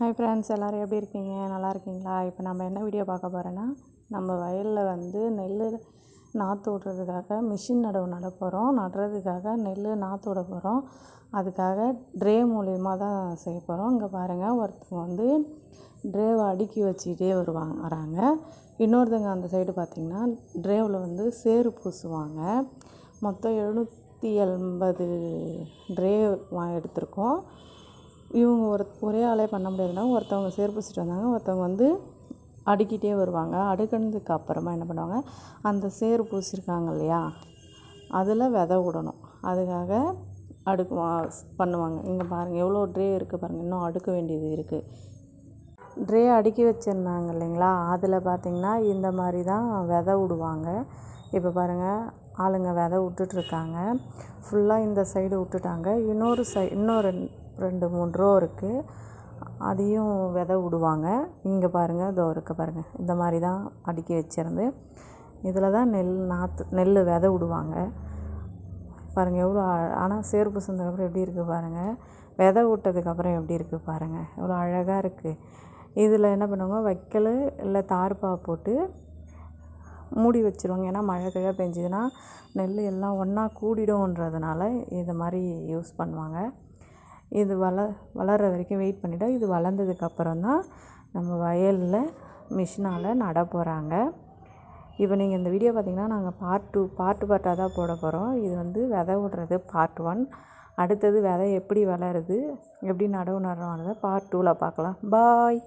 Hi friends எல்லோரும் எப்படி இருக்கீங்க? நல்லா இருக்கீங்களா? இப்போ நம்ம என்ன வீடியோ பார்க்க போகிறோன்னா நம்ம வயலில் வந்து நெல் நாற்று விட்றதுக்காக மிஷின் நடவு நட போகிறோம் நடுறதுக்காக நெல் நாற்று விட போகிறோம் அதுக்காக ட்ரே மூலியமாக தான் செய்ய போகிறோம் இங்கே பாருங்கள் ஒருத்தவங்க வந்து ட்ரேவை அடுக்கி வச்சுக்கிட்டே வருவாங்க வராங்க. இன்னொருத்தவங்க அந்த சைடு பார்த்திங்கன்னா ட்ரேவில் வந்து சேறு பூசுவாங்க. மொத்தம் எழுநூற்றி எண்பது ட்ரே எடுத்திருக்கோம். இவங்க ஒரு ஒரே ஆளே பண்ண முடியாதுன்னா ஒருத்தவங்க சேர் பூசிட்டு வந்தாங்க ஒருத்தவங்க வந்து அடுக்கிட்டே வருவாங்க. அடுக்கினதுக்கு அப்புறமா என்ன பண்ணுவாங்க அந்த சேறு பூசியிருக்காங்க இல்லையா அதில் வித விடணும். அதுக்காக அடுக்கு பண்ணுவாங்க. இங்கே பாருங்கள் எவ்வளோ ட்ரே இருக்குது பாருங்கள் இன்னும் அடுக்க வேண்டியது இருக்குது ட்ரே அடுக்கி வச்சுருந்தாங்க இல்லைங்களா அதில் பார்த்திங்கன்னா இந்த மாதிரி தான் வித விடுவாங்க. இப்போ பாருங்கள் ஆளுங்க வித விட்டுட்ருக்காங்க ஃபுல்லாக இந்த சைடு விட்டுட்டாங்க. இன்னொரு சை இன்னொரு ரெண்டு மூணு ரோ இருக்குது அதையும் வித விடுவாங்க. இங்கே பாருங்கள் இதோ இருக்குது பாருங்கள் இந்த மாதிரி தான் அடுக்கி வச்சிருந்து இதில் தான் நெல் நாற்று நெல் வித விடுவாங்க. பாருங்கள் எவ்வளோ ஆனால் சேர்ப்பு பூசினதுக்கப்புறம் எப்படி இருக்குது பாருங்கள் வித விட்டதுக்கப்புறம் எப்படி இருக்குது பாருங்கள் எவ்வளோ அழகாக இருக்குது இதில் என்ன பண்ணுவாங்க வைக்கல் இல்லை தார்ப்பா போட்டு மூடி வச்சுருவாங்க. ஏன்னா மழை கிழ பெஞ்சதுன்னா நெல் எல்லாம் ஒன்றா கூடிடும்ன்றதுனால இது மாதிரி யூஸ் பண்ணுவாங்க. இது வள வளர்கிற வரைக்கும் வெயிட் பண்ணிவிட்டு இது வளர்ந்ததுக்கப்புறம் தான் நம்ம வயலில் மிஷினால் நட போகிறாங்க இப்போ நீங்கள் இந்த வீடியோ பார்த்திங்கன்னா நாங்கள் பார்ட் டூ பார்ட்டு பார்ட்டாக தான் போட போகிறோம் இது வந்து விதை விடுறது பார்ட் ஒன் அடுத்தது விதை எப்படி வளருது எப்படி நடவு நடுறோன்றதை பார்ட் டூவில் பார்க்கலாம். பாய்